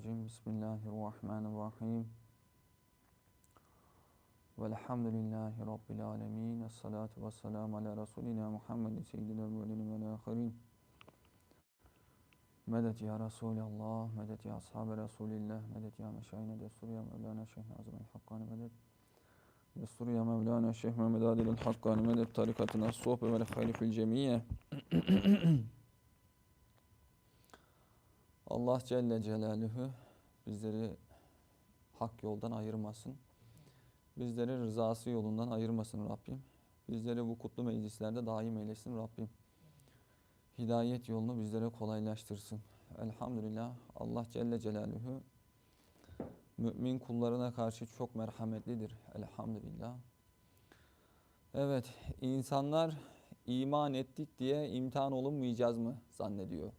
الرجيم. بسم الله الرحمن الرحيم. والحمد لله رب العالمين. الصلاة والسلام على رسولنا محمد سيد الأولين والآخرين. مدد يا رسول الله مدد يا أصحاب رسول الله مدد يا مشايخنا دستور يا مولانا شيخنا عظم الحقان مدد دستور يا مولانا الشيخ محمد عادل الحقان مدد طريقتنا الصوفي والخير في الجميع. Allah Celle Celaluhu bizleri hak yoldan ayırmasın. Bizleri rızası yolundan ayırmasın Rabbim. Bizleri bu kutlu meclislerde daim eylesin Rabbim. Hidayet yolunu bizlere kolaylaştırsın. Elhamdülillah Allah Celle Celaluhu mümin kullarına karşı çok merhametlidir. Elhamdülillah. Evet, insanlar iman ettik diye imtihan olunmayacağız mı zannediyor.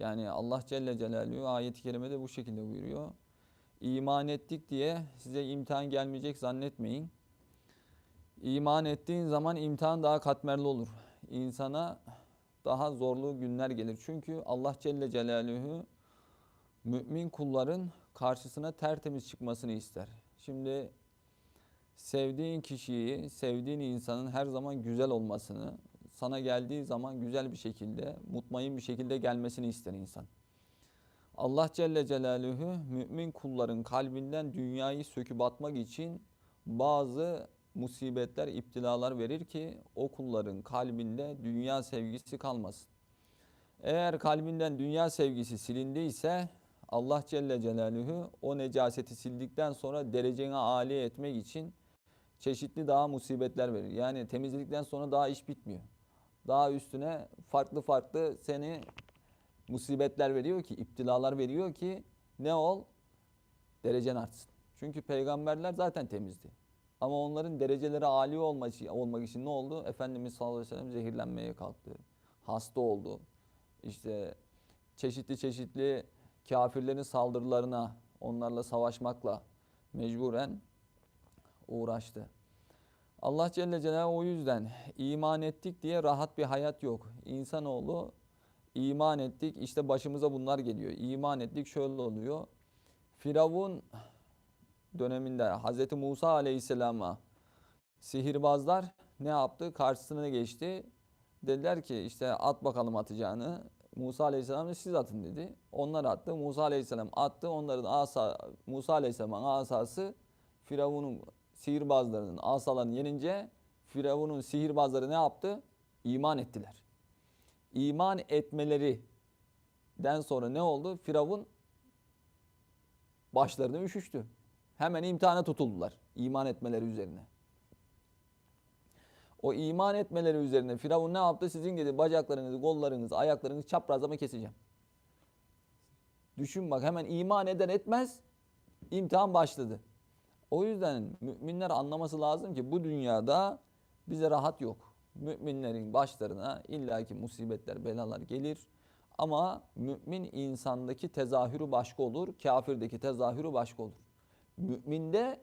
Yani Allah Celle Celaluhu ayet-i kerimede bu şekilde buyuruyor. İman ettik diye size imtihan gelmeyecek zannetmeyin. İman ettiğin zaman imtihan daha katmerli olur. İnsana daha zorlu günler gelir. Çünkü Allah Celle Celaluhu mümin kulların karşısına tertemiz çıkmasını ister. Şimdi sevdiğin kişiyi, sevdiğin insanın her zaman güzel olmasını, sana geldiği zaman güzel bir şekilde, mutmain bir şekilde gelmesini ister insan. Allah Celle Celaluhu mümin kulların kalbinden dünyayı söküp atmak için bazı musibetler, iptilalar verir ki o kulların kalbinde dünya sevgisi kalmasın. Eğer kalbinden dünya sevgisi silindiyse Allah Celle Celaluhu o necaseti sildikten sonra derecene âli etmek için çeşitli daha musibetler verir. Yani temizledikten sonra daha iş bitmiyor. Daha üstüne farklı farklı seni musibetler veriyor ki, iptilalar veriyor ki ne ol? Derecen artsın. Çünkü peygamberler zaten temizdi. Ama onların dereceleri âli olmak için, ne oldu? Efendimiz sallallahu aleyhi ve sellem zehirlenmeye kalktı. Hasta oldu. İşte çeşitli çeşitli kafirlerin saldırılarına, onlarla savaşmakla mecburen uğraştı. Allah Celle Celaluhu o yüzden iman ettik diye rahat bir hayat yok. İnsanoğlu iman ettik işte başımıza bunlar geliyor. İman ettik şöyle oluyor. Firavun döneminde Hazreti Musa Aleyhisselam'a sihirbazlar ne yaptı? Karşısına geçti. Dediler ki işte at bakalım atacağını. Musa Aleyhisselam siz atın dedi. Onlar attı. Musa Aleyhisselam attı. Onların asa Musa Aleyhisselam'ın asası Firavun'un sihirbazlarının asalarını yenince Firavun'un sihirbazları ne yaptı? İman ettiler. İman etmelerinden sonra ne oldu? Firavun başlarına üşüştü. Hemen imtihana tutuldular iman etmeleri üzerine. O iman etmeleri üzerine Firavun ne yaptı? Sizin dedi bacaklarınızı, kollarınızı, ayaklarınızı çaprazlama keseceğim. Düşün bak hemen iman eder etmez imtihan başladı. O yüzden müminler anlaması lazım ki bu dünyada bize rahat yok. Müminlerin başlarına illaki musibetler, belalar gelir. Ama mümin insandaki tezahürü başka olur, kafirdeki tezahürü başka olur. Müminde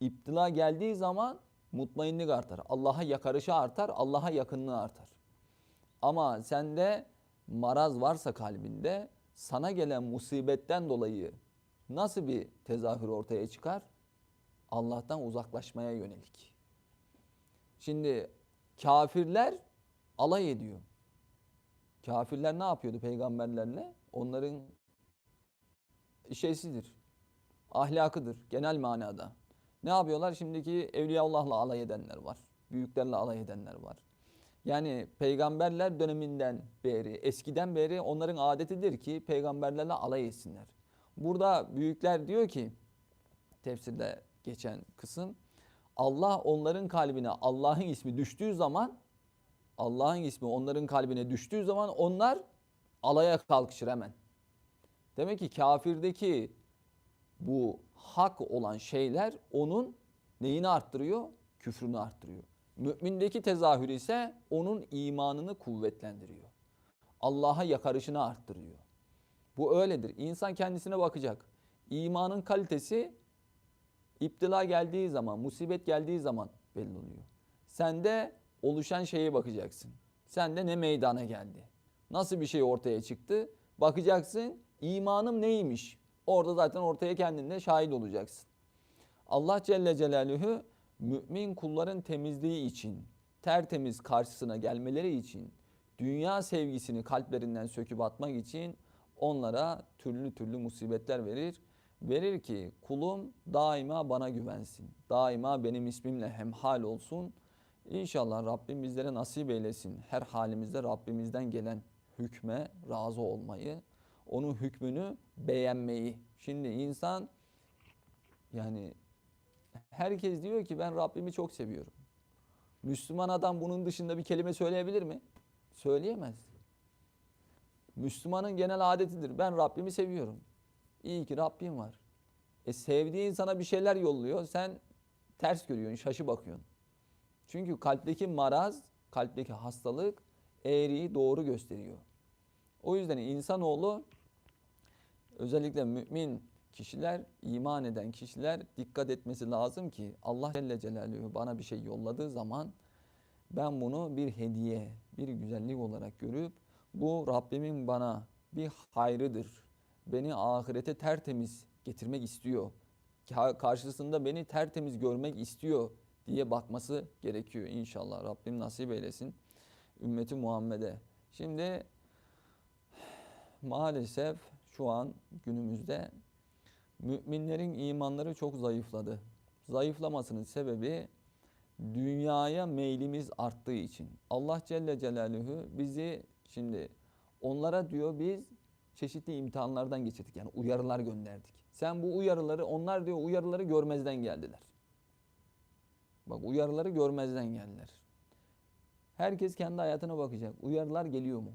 iptila geldiği zaman mutmainlik artar. Allah'a yakarışı artar, Allah'a yakınlığı artar. Ama sende maraz varsa kalbinde sana gelen musibetten dolayı nasıl bir tezahür ortaya çıkar? Allah'tan uzaklaşmaya yönelik. Şimdi kafirler alay ediyor. Kafirler ne yapıyordu peygamberlerle? Onların şeysidir. Ahlakıdır genel manada. Ne yapıyorlar? Şimdiki Evliyaullah'la alay edenler var. Büyüklerle alay edenler var. Yani peygamberler döneminden beri, eskiden beri onların adetidir ki peygamberlerle alay etsinler. Burada büyükler diyor ki tefsirde geçen kısım Allah onların kalbine Allah'ın ismi düştüğü zaman Allah'ın ismi onların kalbine düştüğü zaman onlar alaya kalkışır hemen. Demek ki kafirdeki bu hak olan şeyler onun neyini arttırıyor? Küfrünü arttırıyor. Mümindeki tezahür ise onun imanını kuvvetlendiriyor. Allah'a yakarışını arttırıyor. Bu öyledir. İnsan kendisine bakacak. İmanın kalitesi iptila geldiği zaman, musibet geldiği zaman belli oluyor. Sende oluşan şeye bakacaksın. Sende ne meydana geldi? Nasıl bir şey ortaya çıktı? Bakacaksın imanım neymiş? Orada zaten ortaya kendinde şahit olacaksın. Allah Celle Celaluhu mümin kulların temizliği için, tertemiz karşısına gelmeleri için, dünya sevgisini kalplerinden söküp atmak için onlara türlü türlü musibetler verir. Verir ki kulum daima bana güvensin. Daima benim ismimle hemhal olsun. İnşallah Rabbim bizlere nasip eylesin. Her halimizde Rabbimizden gelen hükme razı olmayı, onun hükmünü beğenmeyi. Şimdi insan yani herkes diyor ki ben Rabbimi çok seviyorum. Müslüman adam bunun dışında bir kelime söyleyebilir mi? Söyleyemez. Müslümanın genel adetidir. Ben Rabbimi seviyorum. İyi ki Rabbim var. E sevdiğin sana bir şeyler yolluyor. Sen ters görüyorsun, şaşı bakıyorsun. Çünkü kalpteki maraz, kalpteki hastalık eğriyi doğru gösteriyor. O yüzden insanoğlu özellikle mümin kişiler, iman eden kişiler dikkat etmesi lazım ki Allah Celle Celaluhu bana bir şey yolladığı zaman ben bunu bir hediye, bir güzellik olarak görüp bu Rabbimin bana bir hayrıdır. Beni ahirete tertemiz getirmek istiyor. Ka- Karşısında beni tertemiz görmek istiyor diye bakması gerekiyor inşallah. Rabbim nasip eylesin ümmeti Muhammed'e. Şimdi maalesef şu an günümüzde müminlerin imanları çok zayıfladı. Zayıflamasının sebebi dünyaya meylimiz arttığı için. Allah Celle Celaluhu bizi şimdi onlara diyor biz çeşitli imtihanlardan geçirdik. Yani uyarılar gönderdik. Sen bu uyarıları onlar diyor uyarıları görmezden geldiler. Bak uyarıları görmezden geldiler. Herkes kendi hayatına bakacak. Uyarılar geliyor mu?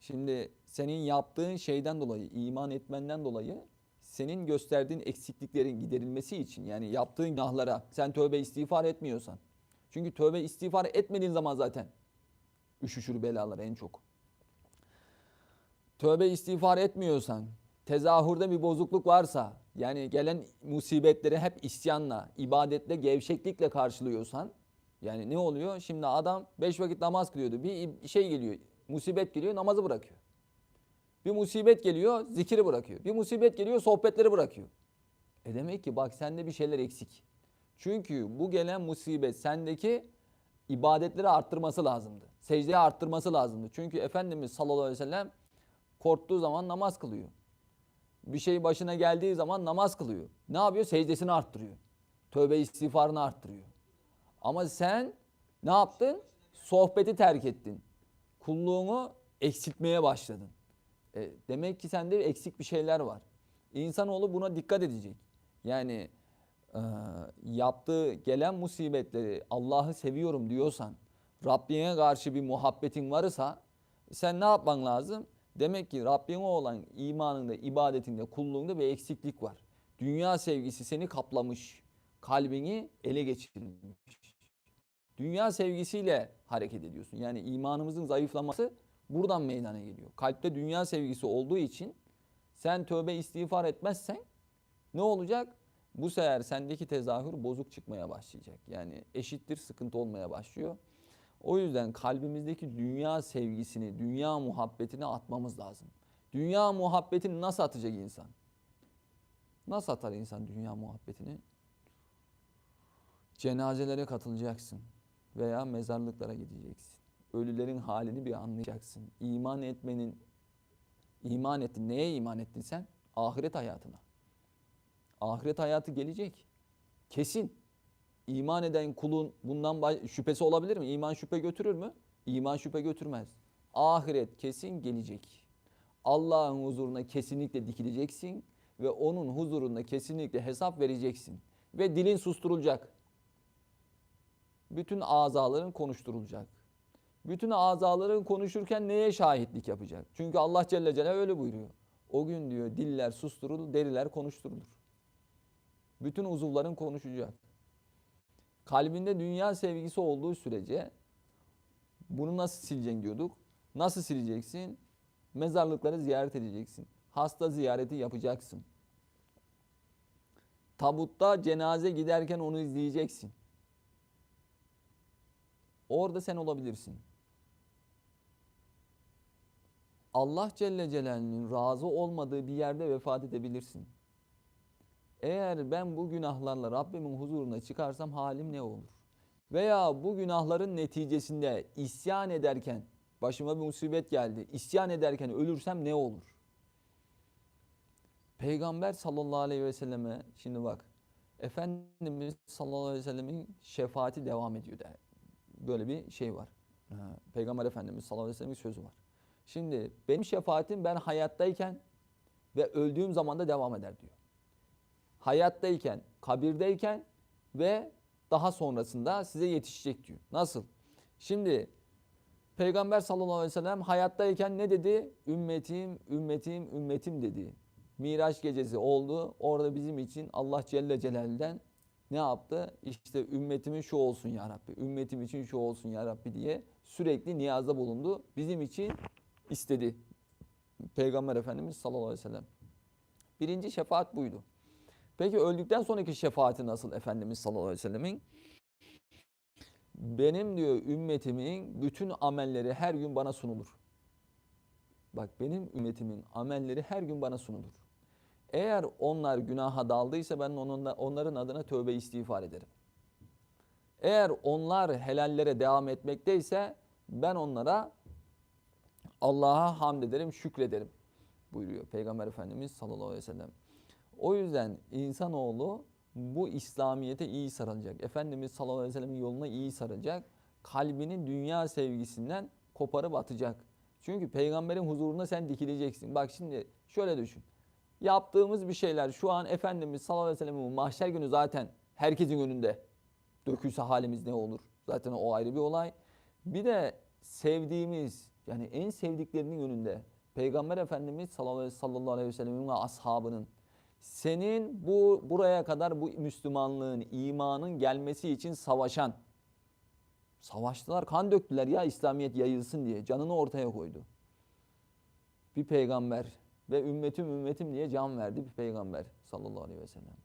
Şimdi senin yaptığın şeyden dolayı, iman etmenden dolayı senin gösterdiğin eksikliklerin giderilmesi için yani yaptığın günahlara sen tövbe istiğfar etmiyorsan. Çünkü tövbe istiğfar etmediğin zaman zaten üşüşür belalar en çok. Tövbe istiğfar etmiyorsan, tezahürde bir bozukluk varsa, yani gelen musibetleri hep isyanla, ibadetle, gevşeklikle karşılıyorsan, yani ne oluyor? Şimdi adam beş vakit namaz kılıyordu. Bir şey geliyor, musibet geliyor, namazı bırakıyor. Bir musibet geliyor, zikiri bırakıyor. Bir musibet geliyor, sohbetleri bırakıyor. E demek ki bak sende bir şeyler eksik. Çünkü bu gelen musibet sendeki ibadetleri arttırması lazımdı. Secdeyi arttırması lazımdı. Çünkü Efendimiz sallallahu aleyhi ve sellem korktuğu zaman namaz kılıyor. Bir şey başına geldiği zaman namaz kılıyor. Ne yapıyor? Secdesini arttırıyor. Tövbe istiğfarını arttırıyor. Ama sen ne yaptın? Sohbeti terk ettin. Kulluğunu eksiltmeye başladın. E, demek ki sende eksik bir şeyler var. İnsanoğlu buna dikkat edecek. Yani e, yaptığı gelen musibetleri Allah'ı seviyorum diyorsan, Rabbine karşı bir muhabbetin varsa sen ne yapman lazım? Demek ki Rabbine olan imanında, ibadetinde, kulluğunda bir eksiklik var. Dünya sevgisi seni kaplamış. Kalbini ele geçirmiş. Dünya sevgisiyle hareket ediyorsun. Yani imanımızın zayıflaması buradan meydana geliyor. Kalpte dünya sevgisi olduğu için sen tövbe istiğfar etmezsen ne olacak? Bu sefer sendeki tezahür bozuk çıkmaya başlayacak. Yani eşittir sıkıntı olmaya başlıyor. O yüzden kalbimizdeki dünya sevgisini, dünya muhabbetini atmamız lazım. Dünya muhabbetini nasıl atacak insan? Nasıl atar insan dünya muhabbetini? Cenazelere katılacaksın veya mezarlıklara gideceksin. Ölülerin halini bir anlayacaksın. İman etmenin, iman ettin. Neye iman ettin sen? Ahiret hayatına. Ahiret hayatı gelecek. Kesin. İman eden kulun bundan şüphesi olabilir mi? İman şüphe götürür mü? İman şüphe götürmez. Ahiret kesin gelecek. Allah'ın huzuruna kesinlikle dikileceksin ve onun huzurunda kesinlikle hesap vereceksin. Ve dilin susturulacak. Bütün azaların konuşturulacak. Bütün azaların konuşurken neye şahitlik yapacak? Çünkü Allah Celle Celaluhu öyle buyuruyor. O gün diyor diller susturulur, deriler konuşturulur. Bütün uzuvların konuşacak. Kalbinde dünya sevgisi olduğu sürece bunu nasıl sileceksin diyorduk. Nasıl sileceksin? Mezarlıkları ziyaret edeceksin. Hasta ziyareti yapacaksın. Tabutta cenaze giderken onu izleyeceksin. Orada sen olabilirsin. Allah Celle Celaluhu'nun razı olmadığı bir yerde vefat edebilirsin. Eğer ben bu günahlarla Rabbimin huzuruna çıkarsam halim ne olur? Veya bu günahların neticesinde isyan ederken başıma bir musibet geldi. İsyan ederken ölürsem ne olur? Peygamber sallallahu aleyhi ve selleme şimdi bak Efendimiz sallallahu aleyhi ve sellemin şefaati devam ediyor der. Böyle bir şey var. Peygamber Efendimiz sallallahu aleyhi ve sellemin sözü var. Şimdi benim şefaatim ben hayattayken ve öldüğüm zaman da devam eder diyor. Hayattayken, kabirdeyken ve daha sonrasında size yetişecek diyor. Nasıl? Şimdi Peygamber sallallahu aleyhi ve sellem hayattayken ne dedi? Ümmetim, ümmetim, ümmetim dedi. Miraç gecesi oldu. Orada bizim için Allah Celle Celal'den ne yaptı? İşte ümmetimin şu olsun ya Rabbi, ümmetim için şu olsun ya Rabbi diye sürekli niyazda bulundu. Bizim için istedi. Peygamber Efendimiz sallallahu aleyhi ve sellem. Birinci şefaat buydu. Peki öldükten sonraki şefaati nasıl Efendimiz sallallahu aleyhi ve sellemin? Benim diyor ümmetimin bütün amelleri her gün bana sunulur. Bak benim ümmetimin amelleri her gün bana sunulur. Eğer onlar günaha daldıysa ben onunla, onların adına tövbe istiğfar ederim. Eğer onlar helallere devam etmekteyse ben onlara Allah'a hamd ederim, şükrederim buyuruyor Peygamber Efendimiz sallallahu aleyhi ve sellem. O yüzden insanoğlu bu İslamiyet'e iyi sarılacak. Efendimiz sallallahu aleyhi ve sellem'in yoluna iyi sarılacak. Kalbini dünya sevgisinden koparıp atacak. Çünkü peygamberin huzuruna sen dikileceksin. Bak şimdi şöyle düşün. Yaptığımız bir şeyler şu an Efendimiz sallallahu aleyhi ve sellem'in mahşer günü zaten herkesin önünde. Dökülse halimiz ne olur? Zaten o ayrı bir olay. Bir de sevdiğimiz yani en sevdiklerinin önünde Peygamber Efendimiz sallallahu aleyhi ve sellem'in ve ashabının senin bu buraya kadar bu Müslümanlığın, imanın gelmesi için savaşan savaştılar, kan döktüler ya İslamiyet yayılsın diye canını ortaya koydu. Bir peygamber ve ümmetim ümmetim diye can verdi bir peygamber sallallahu aleyhi ve sellem.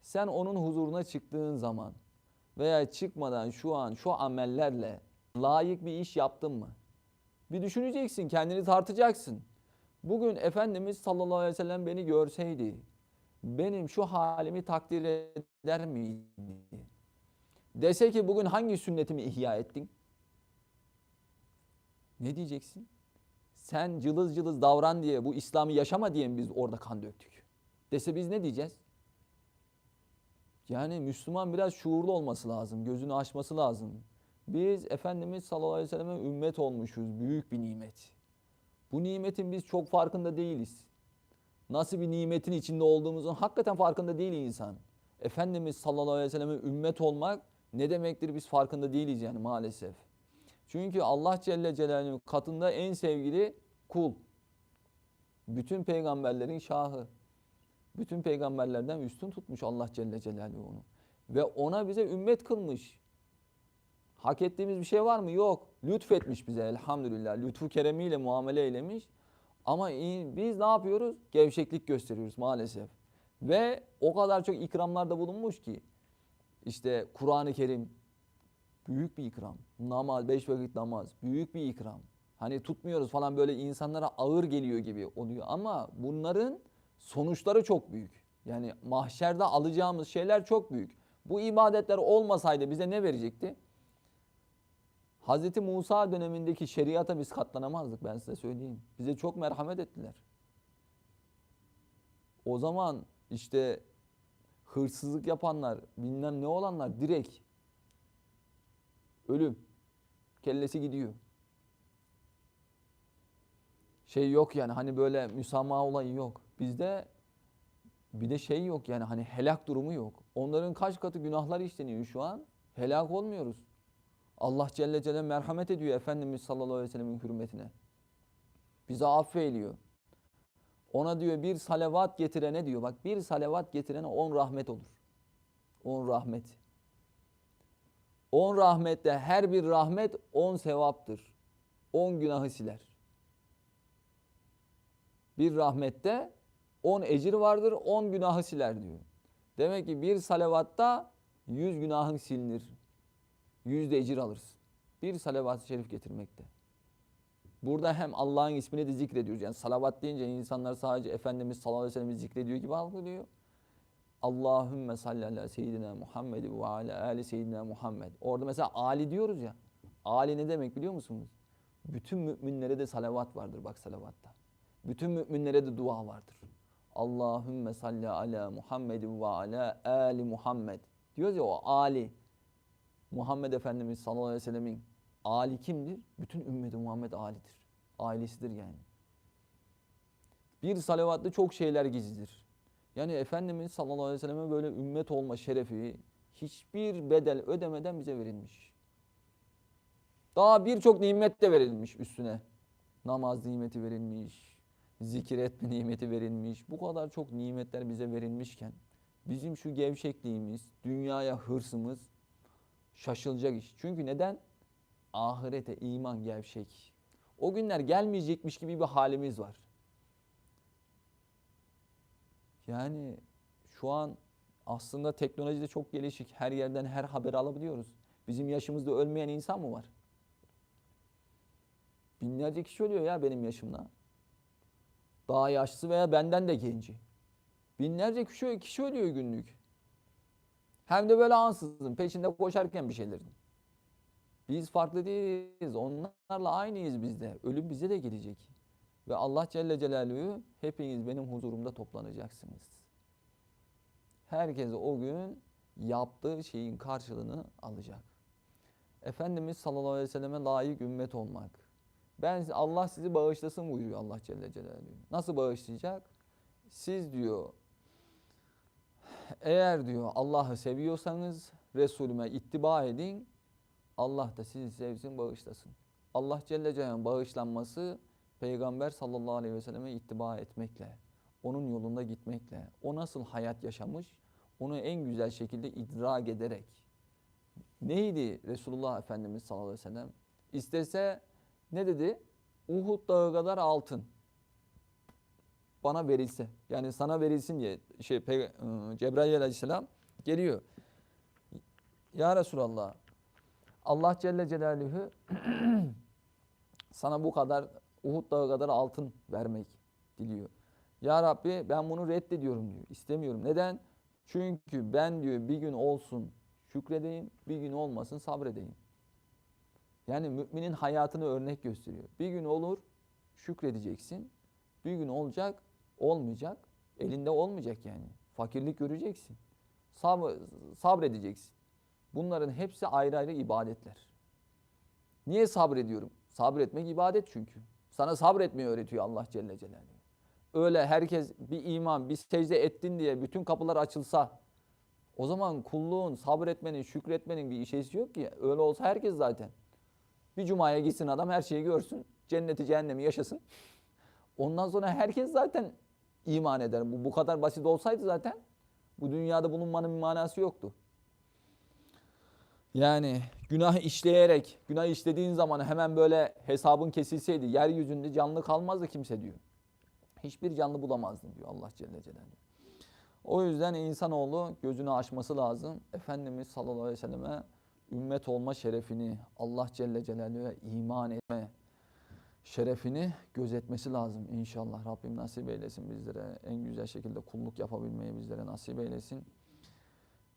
Sen onun huzuruna çıktığın zaman veya çıkmadan şu an şu amellerle layık bir iş yaptın mı? Bir düşüneceksin, kendini tartacaksın. Bugün Efendimiz sallallahu aleyhi ve sellem beni görseydi benim şu halimi takdir eder miydi? Dese ki bugün hangi sünnetimi ihya ettin? Ne diyeceksin? Sen cılız cılız davran diye bu İslam'ı yaşama diye mi biz orada kan döktük? Dese biz ne diyeceğiz? Yani Müslüman biraz şuurlu olması lazım, gözünü açması lazım. Biz Efendimiz sallallahu aleyhi ve selleme ümmet olmuşuz, büyük bir nimet. Bu nimetin biz çok farkında değiliz. Nasıl bir nimetin içinde olduğumuzun hakikaten farkında değil insan. Efendimiz sallallahu aleyhi ve selleme ümmet olmak ne demektir biz farkında değiliz yani maalesef. Çünkü Allah Celle Celaluhu katında en sevgili kul. Bütün peygamberlerin şahı. Bütün peygamberlerden üstün tutmuş Allah Celle Celaluhu onu. Ve ona bize ümmet kılmış. Hak ettiğimiz bir şey var mı? Yok. Lütfetmiş bize elhamdülillah. Lütfu keremiyle muamele eylemiş. Ama biz ne yapıyoruz? Gevşeklik gösteriyoruz maalesef. Ve o kadar çok ikramlarda bulunmuş ki işte Kur'an-ı Kerim büyük bir ikram. Namaz, beş vakit namaz büyük bir ikram. Hani tutmuyoruz falan böyle insanlara ağır geliyor gibi oluyor. Ama bunların sonuçları çok büyük. Yani mahşerde alacağımız şeyler çok büyük. Bu ibadetler olmasaydı bize ne verecekti? Hz. Musa dönemindeki şeriata biz katlanamazdık ben size söyleyeyim. Bize çok merhamet ettiler. O zaman işte hırsızlık yapanlar, bilmem ne olanlar direkt ölüm. Kellesi gidiyor. Şey yok yani hani böyle müsamaha olayı yok. Bizde bir de şey yok yani hani helak durumu yok. Onların kaç katı günahlar işleniyor şu an. Helak olmuyoruz. Allah Celle Celle merhamet ediyor Efendimiz sallallahu aleyhi ve sellemin hürmetine. Bize affeyliyor. Ona diyor bir salavat getirene diyor. Bak bir salavat getirene on rahmet olur. On rahmet. On rahmette her bir rahmet on sevaptır. On günahı siler. Bir rahmette on ecir vardır, on günahı siler diyor. Demek ki bir salavatta yüz günahın silinir yüzde ecir alırsın. Bir salavat-ı şerif getirmekte. Burada hem Allah'ın ismini de zikrediyoruz. Yani salavat deyince insanlar sadece Efendimiz sallallahu aleyhi ve sellem'i zikrediyor gibi algılıyor. Allahümme salli ala seyyidina Muhammed ve ala ali seyyidina Muhammed. Orada mesela Ali diyoruz ya. Ali ne demek biliyor musunuz? Bütün müminlere de salavat vardır bak salavatta. Bütün müminlere de dua vardır. Allahümme salli ala Muhammed ve ala ali Muhammed. Diyoruz ya o Ali. Muhammed Efendimiz sallallahu aleyhi ve sellemin Ali kimdir? Bütün ümmeti Muhammed Ali'dir. Ailesidir yani. Bir salavatta çok şeyler gizlidir. Yani Efendimiz sallallahu aleyhi ve selleme böyle ümmet olma şerefi hiçbir bedel ödemeden bize verilmiş. Daha birçok nimet de verilmiş üstüne. Namaz nimeti verilmiş, zikir etme nimeti verilmiş. Bu kadar çok nimetler bize verilmişken bizim şu gevşekliğimiz, dünyaya hırsımız şaşılacak iş. Çünkü neden? Ahirete iman gevşek. O günler gelmeyecekmiş gibi bir halimiz var. Yani şu an aslında teknoloji de çok gelişik. Her yerden her haberi alabiliyoruz. Bizim yaşımızda ölmeyen insan mı var? Binlerce kişi ölüyor ya benim yaşımda. Daha yaşlısı veya benden de genci. Binlerce kişi, kişi ölüyor günlük. Hem de böyle ansızın peşinde koşarken bir şeylerin. Biz farklı değiliz. Onlarla aynıyız biz de. Ölüm bize de gelecek. Ve Allah Celle Celaluhu hepiniz benim huzurumda toplanacaksınız. Herkes o gün yaptığı şeyin karşılığını alacak. Efendimiz sallallahu aleyhi ve selleme layık ümmet olmak. Ben Allah sizi bağışlasın buyuruyor Allah Celle Celaluhu. Nasıl bağışlayacak? Siz diyor eğer diyor Allah'ı seviyorsanız Resulüme ittiba edin. Allah da sizi sevsin, bağışlasın. Allah Celle Celaluhu'nun bağışlanması Peygamber sallallahu aleyhi ve selleme ittiba etmekle, onun yolunda gitmekle, o nasıl hayat yaşamış, onu en güzel şekilde idrak ederek. Neydi Resulullah Efendimiz sallallahu aleyhi ve sellem? İstese ne dedi? Uhud dağı kadar altın bana verilse. Yani sana verilsin diye şey Pe- Cebrail aleyhisselam geliyor. Ya Resulallah Allah Celle Celaluhu sana bu kadar Uhud dağı kadar altın vermek diliyor. Ya Rabbi ben bunu reddediyorum diyor. İstemiyorum. Neden? Çünkü ben diyor bir gün olsun şükredeyim, bir gün olmasın sabredeyim. Yani müminin hayatını örnek gösteriyor. Bir gün olur şükredeceksin. Bir gün olacak olmayacak. Elinde olmayacak yani. Fakirlik göreceksin. Sabr, sabredeceksin. Bunların hepsi ayrı ayrı ibadetler. Niye sabrediyorum? Sabretmek ibadet çünkü. Sana sabretmeyi öğretiyor Allah Celle Celaluhu. Öyle herkes bir iman, bir secde ettin diye bütün kapılar açılsa o zaman kulluğun, sabretmenin, şükretmenin bir işesi yok ki. Öyle olsa herkes zaten. Bir cumaya gitsin adam her şeyi görsün. Cenneti cehennemi yaşasın. Ondan sonra herkes zaten iman eder. Bu, bu kadar basit olsaydı zaten bu dünyada bulunmanın bir manası yoktu. Yani günah işleyerek, günah işlediğin zaman hemen böyle hesabın kesilseydi yeryüzünde canlı kalmazdı kimse diyor. Hiçbir canlı bulamazdın diyor Allah Celle Celaluhu. O yüzden insanoğlu gözünü açması lazım. Efendimiz sallallahu aleyhi ve selleme ümmet olma şerefini, Allah Celle Celaluhu'ya iman etme şerefini gözetmesi lazım inşallah. Rabbim nasip eylesin bizlere en güzel şekilde kulluk yapabilmeyi bizlere nasip eylesin.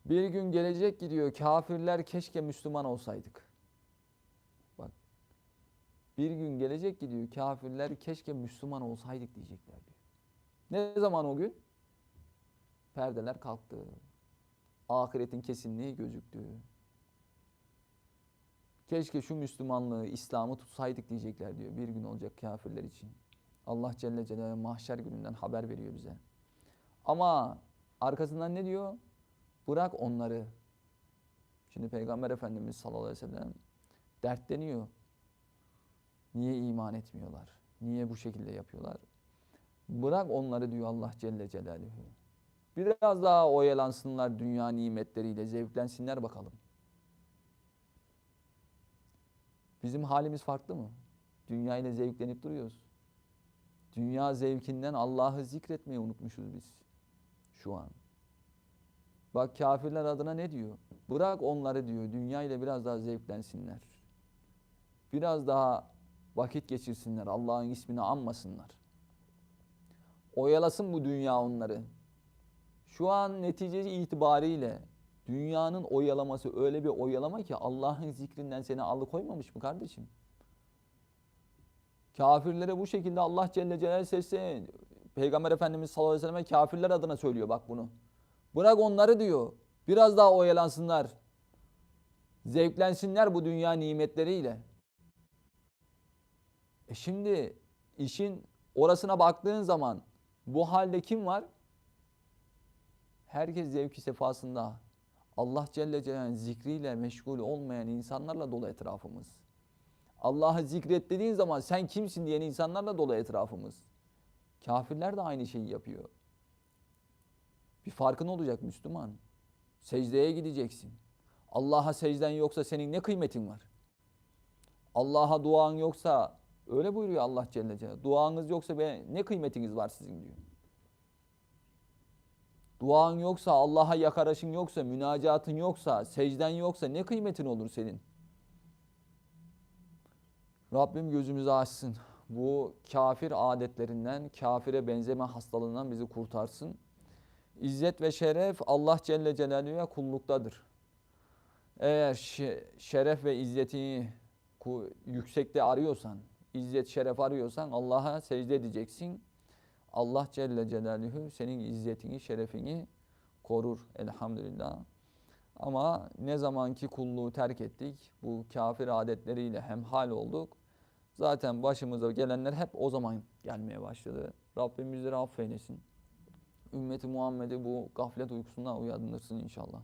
Bir gün gelecek gidiyor kafirler keşke Müslüman olsaydık. Bak bir gün gelecek gidiyor kafirler keşke Müslüman olsaydık diyecekler diyor. Ne zaman o gün? Perdeler kalktı. Ahiretin kesinliği gözüktü. Keşke şu Müslümanlığı, İslam'ı tutsaydık diyecekler diyor. Bir gün olacak kafirler için. Allah Celle Celaluhu mahşer gününden haber veriyor bize. Ama arkasından ne diyor? Bırak onları. Şimdi Peygamber Efendimiz sallallahu aleyhi ve sellem dertleniyor. Niye iman etmiyorlar? Niye bu şekilde yapıyorlar? Bırak onları diyor Allah Celle Celaluhu. Biraz daha oyalansınlar dünya nimetleriyle, zevklensinler bakalım. Bizim halimiz farklı mı? Dünya ile zevklenip duruyoruz. Dünya zevkinden Allah'ı zikretmeyi unutmuşuz biz şu an. Bak kafirler adına ne diyor? Bırak onları diyor dünya ile biraz daha zevklensinler. Biraz daha vakit geçirsinler. Allah'ın ismini anmasınlar. Oyalasın bu dünya onları. Şu an neticesi itibariyle dünyanın oyalaması öyle bir oyalama ki Allah'ın zikrinden seni alıkoymamış mı kardeşim? Kafirlere bu şekilde Allah Celle Celaluhu sesi Peygamber Efendimiz sallallahu aleyhi ve sellem kafirler adına söylüyor bak bunu. Bırak onları diyor. Biraz daha oyalansınlar. Zevklensinler bu dünya nimetleriyle. E şimdi işin orasına baktığın zaman bu halde kim var? Herkes zevki sefasında. Allah Celle Celaluhu'nun zikriyle meşgul olmayan insanlarla dolu etrafımız. Allah'ı zikret dediğin zaman sen kimsin diyen insanlarla dolu etrafımız. Kafirler de aynı şeyi yapıyor. Bir farkın olacak Müslüman. Secdeye gideceksin. Allah'a secden yoksa senin ne kıymetin var? Allah'a duan yoksa öyle buyuruyor Allah Celle Celaluhu. Duanız yoksa be, ne kıymetiniz var sizin diyor. Duan yoksa, Allah'a yakarışın yoksa, münacatın yoksa, secden yoksa ne kıymetin olur senin? Rabbim gözümüzü açsın. Bu kafir adetlerinden, kafire benzeme hastalığından bizi kurtarsın. İzzet ve şeref Allah Celle Celaluhu'ya kulluktadır. Eğer şe- şeref ve izzetini ku- yüksekte arıyorsan, izzet şeref arıyorsan Allah'a secde edeceksin. Allah Celle Celaluhu senin izzetini, şerefini korur elhamdülillah. Ama ne zamanki kulluğu terk ettik, bu kafir adetleriyle hemhal olduk. Zaten başımıza gelenler hep o zaman gelmeye başladı. Rabbim bizleri affeylesin. Ümmeti Muhammed'i bu gaflet uykusundan uyandırsın inşallah.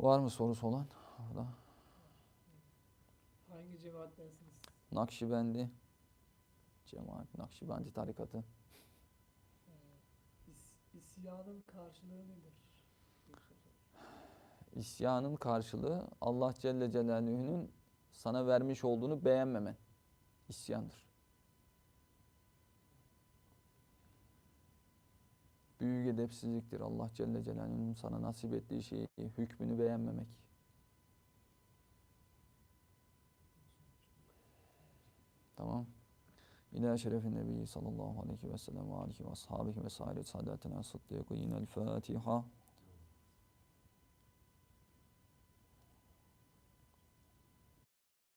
Var mı sorusu olan? Orada. Hangi cemaattensiniz? Nakşibendi. Cemaat Nakşibendi tarikatı. İs- isyanın karşılığı nedir? İsyanın karşılığı Allah Celle Celaluhu'nun sana vermiş olduğunu beğenmemen. İsyandır. Büyük edepsizliktir Allah Celle Celaluhu'nun sana nasip ettiği şeyi, hükmünü beğenmemek. Tamam. İlâ şerefin nebiyyi sallallahu aleyhi ve sellem ve alihi ve ashabihi ve saire